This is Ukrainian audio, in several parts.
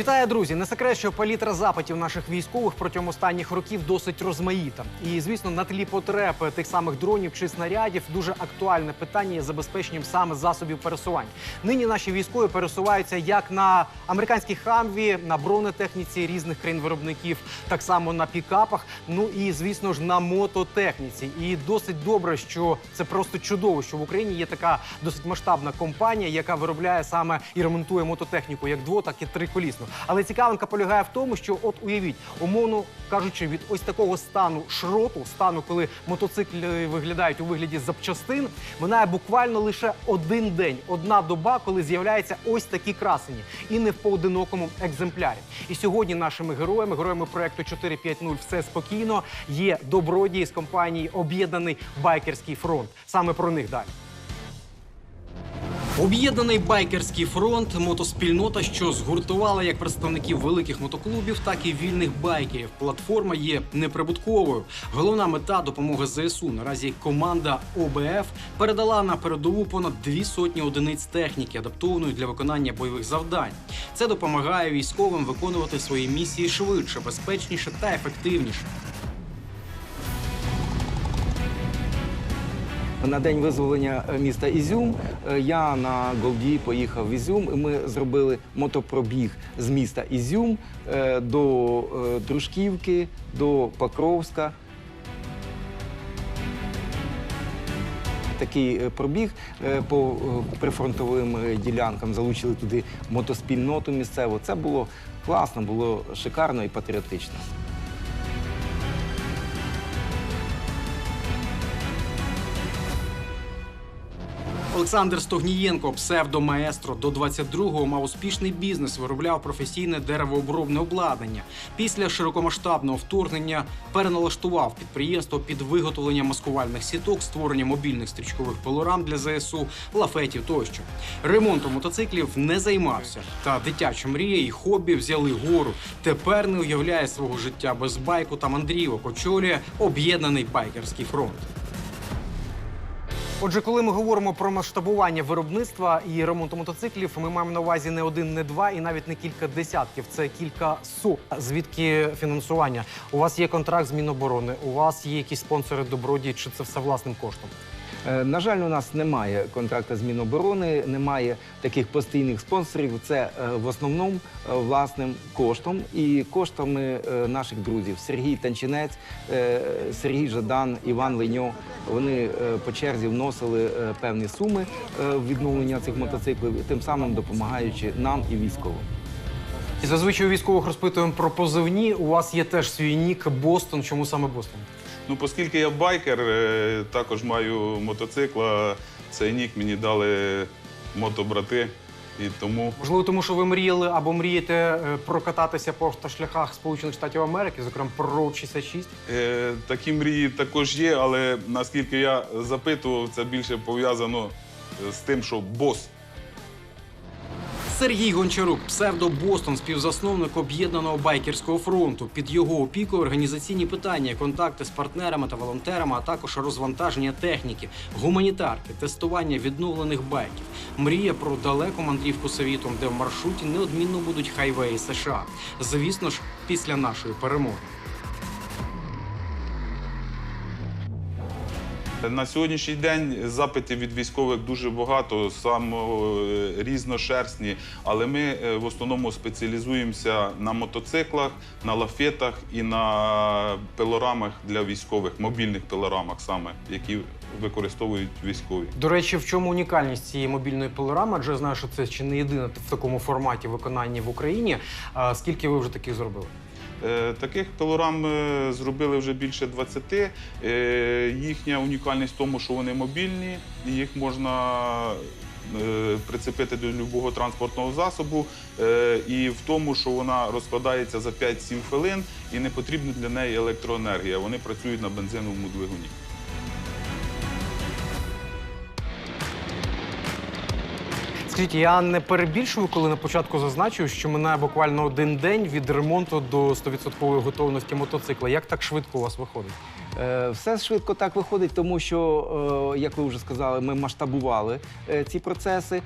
Вітаю, друзі! Не секрет, що палітра запитів наших військових протягом останніх років досить розмаїта. І звісно, на тлі потреб тих самих дронів чи снарядів дуже актуальне питання є забезпеченням саме засобів пересування. Нині наші військові пересуваються як на американській хамві, на бронетехніці різних країн-виробників, так само на пікапах. Ну і звісно ж на мототехніці. І досить добре, що це просто чудово, що в Україні є така досить масштабна компанія, яка виробляє саме і ремонтує мототехніку як дво, так і триколісну. Але цікавинка полягає в тому, що от уявіть, умовно кажучи, від ось такого стану шроту, стану, коли мотоцикли виглядають у вигляді запчастин, минає буквально лише один день, одна доба, коли з'являються ось такі красені, і не в поодинокому екземплярі. І сьогодні нашими героями, героями проекту 450 все спокійно, є добродії з компанії Об'єднаний байкерський фронт. Саме про них далі. Об'єднаний байкерський фронт мотоспільнота, що згуртувала як представників великих мотоклубів, так і вільних байкерів. Платформа є неприбутковою. Головна мета допомога ЗСУ. Наразі команда ОБФ передала на передову понад дві сотні одиниць техніки, адаптованої для виконання бойових завдань. Це допомагає військовим виконувати свої місії швидше, безпечніше та ефективніше. На день визволення е, міста Ізюм е, я на Голді поїхав в Ізюм, і ми зробили мотопробіг з міста Ізюм е, до Дружківки, до Покровська. Такий пробіг по прифронтовим ділянкам залучили туди мотоспільноту місцеву. Це було класно, було шикарно і патріотично. Олександр Стогнієнко, псевдомаестро, до 22-го мав успішний бізнес, виробляв професійне деревообробне обладнання. Після широкомасштабного вторгнення переналаштував підприємство під виготовлення маскувальних сіток, створення мобільних стрічкових пилорам для ЗСУ, лафетів тощо. Ремонтом мотоциклів не займався. Та дитяча мрія і хобі взяли гору. Тепер не уявляє свого життя без байку та мандрівок. Очолює об'єднаний байкерський фронт. Отже, коли ми говоримо про масштабування виробництва і ремонту мотоциклів, ми маємо на увазі не один, не два і навіть не кілька десятків. Це кілька су. Звідки фінансування? У вас є контракт з Міноборони, у вас є якісь спонсори добродії, чи це все власним коштом? Е, На жаль, у нас немає контракту з Міноборони, немає таких постійних спонсорів. Це е, в основному е, власним коштом і коштами наших друзів Сергій Танчинець, Сергій Жадан, Іван Леньо. Вони по черзі вносили певні суми в відновлення цих мотоциклів, тим самим допомагаючи нам і військовим. І зазвичай у військових розпитуємо про позивні. У вас є теж свій нік Бостон. Чому саме Бостон? Ну, оскільки я байкер, е, також маю мотоцикла, цей нік мені дали мотобрати. І тому Можливо, тому що ви мріяли або мрієте е, прокататися по автошляхах Сполучених Штатів Америки, зокрема про Road 66? е, такі мрії також є, але наскільки я запитував, це більше пов'язано з тим, що бос. Сергій Гончарук, псевдо Бостон, співзасновник об'єднаного байкерського фронту. Під його опікою організаційні питання, контакти з партнерами та волонтерами, а також розвантаження техніки, гуманітарки, тестування відновлених байків. Мріє про далеку мандрівку світом, де в маршруті неодмінно будуть хайвеї США. Звісно ж, після нашої перемоги. На сьогоднішній день запитів від військових дуже багато, сам е, різношерстні, але ми е, в основному спеціалізуємося на мотоциклах, на лафетах і на пилорамах для військових, мобільних пилорамах саме, які використовують військові. До речі, в чому унікальність цієї мобільної пилорами? Адже я знаю, що це чи не єдине в такому форматі виконання в Україні. Скільки ви вже таких зробили? Е, Таких пилорам е, зробили вже більше 20. Е, Їхня унікальність в тому, що вони мобільні, їх можна прицепити до будь-якого транспортного засобу, і в тому, що вона розкладається за 5-7 хвилин і не потрібна для неї електроенергія. Вони працюють на бензиновому двигуні. Скажіть, я не перебільшую, коли на початку зазначив, що минає буквально один день від ремонту до 100% готовності мотоцикла. Як так швидко у вас виходить? Е, Все швидко так виходить, тому що, е, як ви вже сказали, ми масштабували е, ці процеси.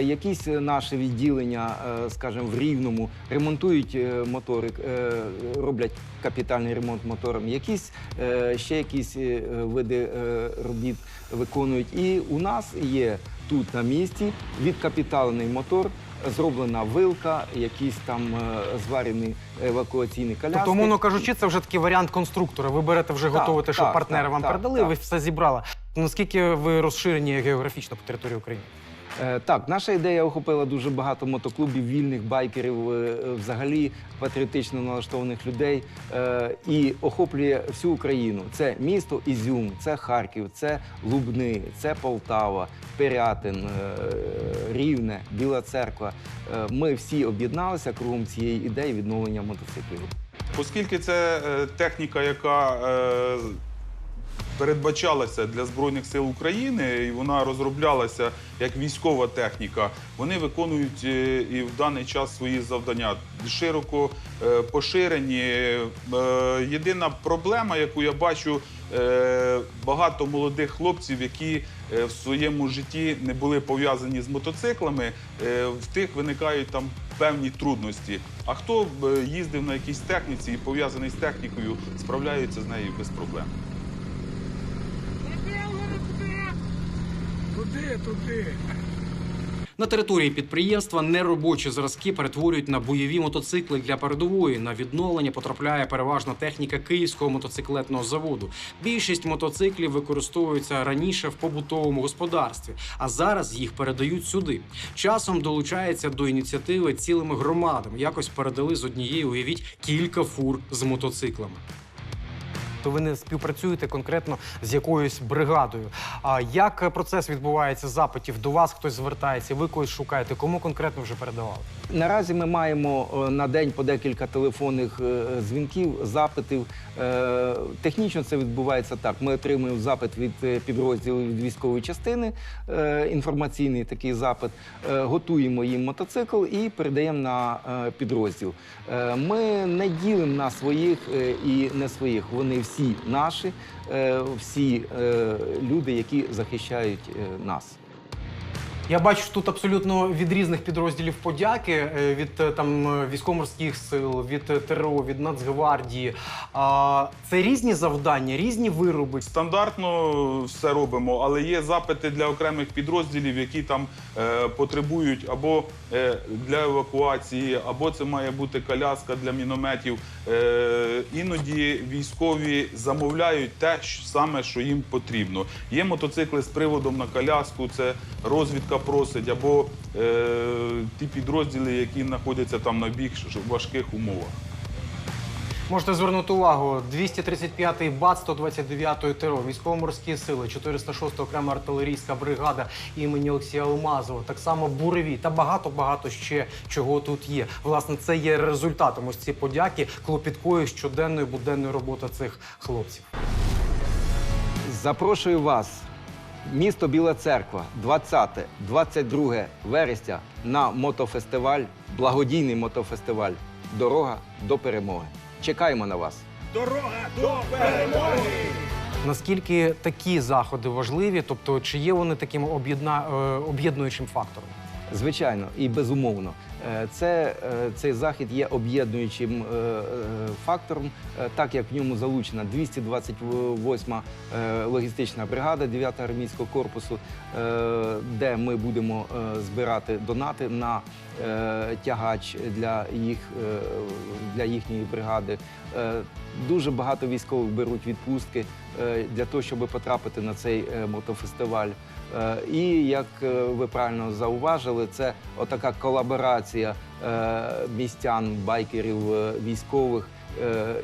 Якісь наші відділення, е, скажімо, в Рівному ремонтують е, мотори, е, роблять капітальний ремонт моторам, якісь ще якісь види робіт виконують. І у нас є тут на місці відкапіталений мотор. Зроблена вилка, якісь там е, зварені евакуаційні коляски. Тобто, умовно кажучи, це вже такий варіант конструктора. Ви берете вже Так, готове те, що так, партнери так, вам так, передали, так. ви все зібрали. Наскільки ви розширені географічно по території України? Е, Так, наша ідея охопила дуже багато мотоклубів, вільних байкерів, е, е, взагалі патріотично налаштованих людей і охоплює всю Україну. Це місто Ізюм, це Харків, це Лубни, це Полтава, Пирятин, Рівне, Біла Церква. Ми всі об'єдналися кругом цієї ідеї відновлення мотоциклів. Оскільки це техніка, яка передбачалася для Збройних сил України, і вона розроблялася як військова техніка, вони виконують е, і в даний час свої завдання широко е, поширені. Е, Єдина проблема, яку я бачу, багато молодих хлопців, які в своєму житті не були пов'язані з мотоциклами, в тих виникають там певні трудності. А хто їздив на якійсь техніці і пов'язаний з технікою, справляється з нею без проблем. Туди, туди. На території підприємства неробочі зразки перетворюють на бойові мотоцикли для передової. На відновлення потрапляє переважна техніка київського мотоциклетного заводу. Більшість мотоциклів використовуються раніше в побутовому господарстві, а зараз їх передають сюди. Часом долучається до ініціативи цілими громадами. Якось передали з однієї, уявіть, кілька фур з мотоциклами. То ви не співпрацюєте конкретно з якоюсь бригадою. А як процес відбувається запитів? До вас хтось звертається, ви когось шукаєте? Кому конкретно вже передавали? Наразі ми маємо е, на день по декілька телефонних е, дзвінків, запитів. Е, Технічно це відбувається так. Ми отримуємо запит від підрозділів від військової частини, інформаційний такий запит, готуємо їм мотоцикл і передаємо на підрозділ. Ми не ділимо на своїх і не своїх. Вони всі наші, е, всі е, люди, які захищають е, нас. Я бачу тут абсолютно від різних підрозділів подяки е, від е, там е, військово-морських сил, від е, ТРО, від Нацгвардії. А, Це різні завдання, різні вироби. Стандартно все робимо, але є запити для окремих підрозділів, які там е, потребують або е, для евакуації, або це має бути коляска для мінометів. Е, іноді військові замовляють те що- саме, що їм потрібно. Є мотоцикли з приводом на коляску, це розвідка просить, або е, ті підрозділи, які знаходяться там на більш важких умовах. Можете звернути увагу: 235-й БАТ 129-ї ТРО, військово-морські сили, 406 окрема артилерійська бригада імені Олексія Алмазова, так само буреві та багато-багато ще чого тут є. Власне, це є результатом ось ці подяки клопіткої щоденної буденної роботи цих хлопців. Запрошую вас, місто Біла Церква, 20-22 вересня на мотофестиваль, благодійний мотофестиваль Дорога до перемоги. Чекаємо на вас. Дорога до перемоги! Наскільки такі заходи важливі, тобто чи є вони таким е, об'єднуючим фактором? Звичайно і безумовно. Е, Це, е, цей захід є об'єднуючим е, фактором, так як в ньому залучена 228 е, логістична бригада 9 армійського корпусу, де ми будемо збирати донати на тягач для, їх, для їхньої бригади. Дуже багато військових беруть відпустки для того, щоб потрапити на цей мотофестиваль. Е, І як е, ви правильно зауважили, це отака колаборація е, містян, байкерів, військових.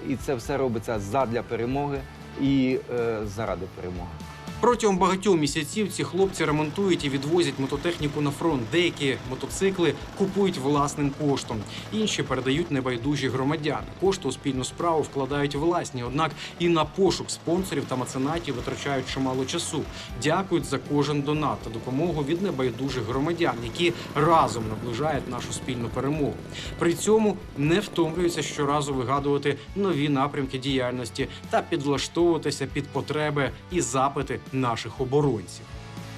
І це все робиться задля перемоги і заради перемоги. Протягом багатьох місяців ці хлопці ремонтують і відвозять мототехніку на фронт. Деякі мотоцикли купують власним коштом, інші передають небайдужі громадяни. Кошти у спільну справу вкладають власні, однак і на пошук спонсорів та меценатів витрачають чимало часу. Дякують за кожен донат та допомогу від небайдужих громадян, які разом наближають нашу спільну перемогу. При цьому не втомлюються щоразу вигадувати нові напрямки діяльності та підлаштовуватися під потреби і запити наших оборонців.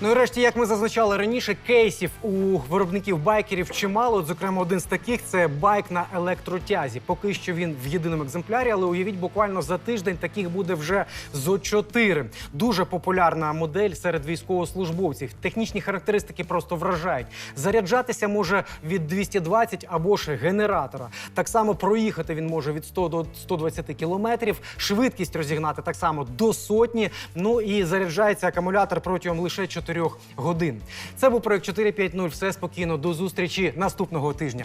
Ну і решті, як ми зазначали раніше, кейсів у виробників байкерів чимало. Зокрема, один з таких це байк на електротязі. Поки що він в єдиному екземплярі, але уявіть, буквально за тиждень таких буде вже зо чотири. Дуже популярна модель серед військовослужбовців. Технічні характеристики просто вражають. Заряджатися може від 220 або ж генератора. Так само проїхати він може від 100 до 120 кілометрів. Швидкість розігнати так само до сотні. Ну і заряджається акумулятор протягом лише 4 годин. Це був проект 450. Все спокійно. До зустрічі наступного тижня.